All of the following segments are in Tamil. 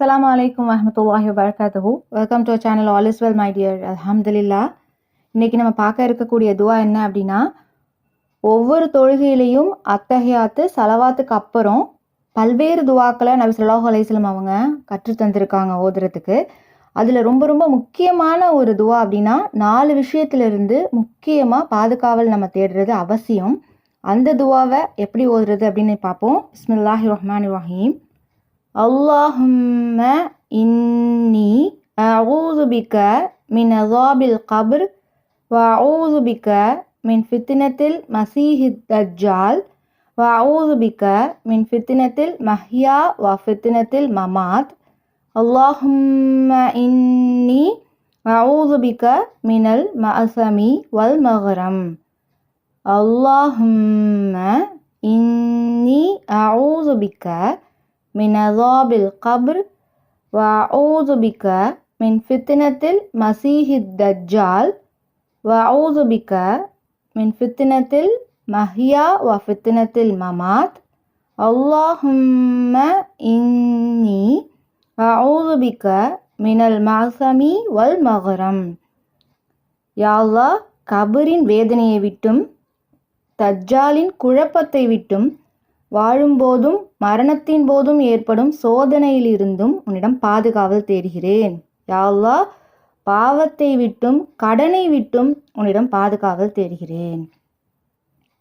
அஸ்லாம் அலைக்கும் வரமத்துல்லாஹி வபரகாத்துஹு welcome to channel all is well my dear அல்ஹம்துலில்லா இன்றைக்கி நம்ம பார்க்க இருக்கக்கூடிய துவா என்ன அப்படின்னா ஒவ்வொரு தொழுகையிலையும் அத்தகையாத்து செலவாத்துக்கு அப்புறம் பல்வேறு துவாக்களை நபி ஸல்லல்லாஹு அலையம் அவங்க கற்றுத் தந்திருக்காங்க ஓதுறதுக்கு. அதில் ரொம்ப ரொம்ப முக்கியமான ஒரு துவா அப்படின்னா நாலு விஷயத்திலிருந்து முக்கியமாக பாதுகாவல் நம்ம தேடுறது அவசியம். அந்த துவாவை எப்படி ஓதுறது அப்படின்னு பார்ப்போம். பிஸ்மில்லாஹி ரஹ்மான் ரஹீம். اللهم إني أعوذ بك من عذاب القبر وأعوذ بك من فتنة المسيح الدجال وأعوذ بك من فتنة المحيا وفتنة الممات اللهم إني أعوذ بك من المأثم والمغرم اللهم إني أعوذ بك மின் அதாபில் கப்ர் வஊதுபிக்க மின் ஃபித்தினத்தில் மசீஹித் தஜ்ஜால் வஊதுபிக்க மின் ஃபித்னத்தில் மஹ்யா வ ஃபித்தினத்தில் மமாத் அல்லாஹும்ம இன்னி வஊதுபிக்க மினல் மாசமி வல் மகரம் யாழ்லா கபரின் வேதனையை விட்டும் தஜ்ஜாலின் குழப்பத்தை விட்டும் வாழும்போதும் மரணத்தின் போதும் ஏற்படும் சோதனையிலிருந்தும் உன்னிடம் பாதுகாவல் தேடுகிறேன் யா அல்லாஹ் பாவத்தை விட்டும் கடனை விட்டும் உன்னிடம் பாதுகாவல் தேடுகிறேன்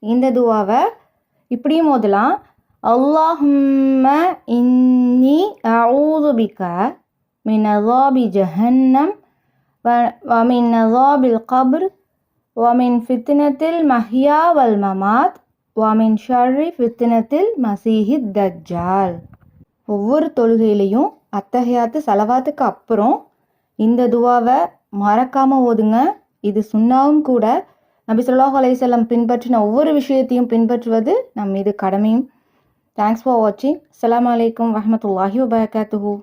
இந்த துவாவை இப்படியும் ஓதலாம் அல்லாஹும்ம இன்னி அஊது பிக மின் அஸாபி ஜஹன்னம் வ- ومن عذاب القبر ومن فتنة المحيا والممات வாமின் ஷாரி வித்தினத்தில் மசீஹித் தஜ்ஜால். ஒவ்வொரு தொழுகையிலையும் அத்தகையாத்து செலவாத்துக்கு அப்புறம் இந்த துவாவை மறக்காமல் ஓதுங்க. இது சுண்ணாவும் கூட நபி சொல்லாஹ் அலையம் பின்பற்றின ஒவ்வொரு விஷயத்தையும் பின்பற்றுவது நம் மீது கடமையும். தேங்க்ஸ் ஃபார் வாட்சிங் அலாம் அலைக்கும் வரமத்துல்லாஹி வபர்காத்துஹூ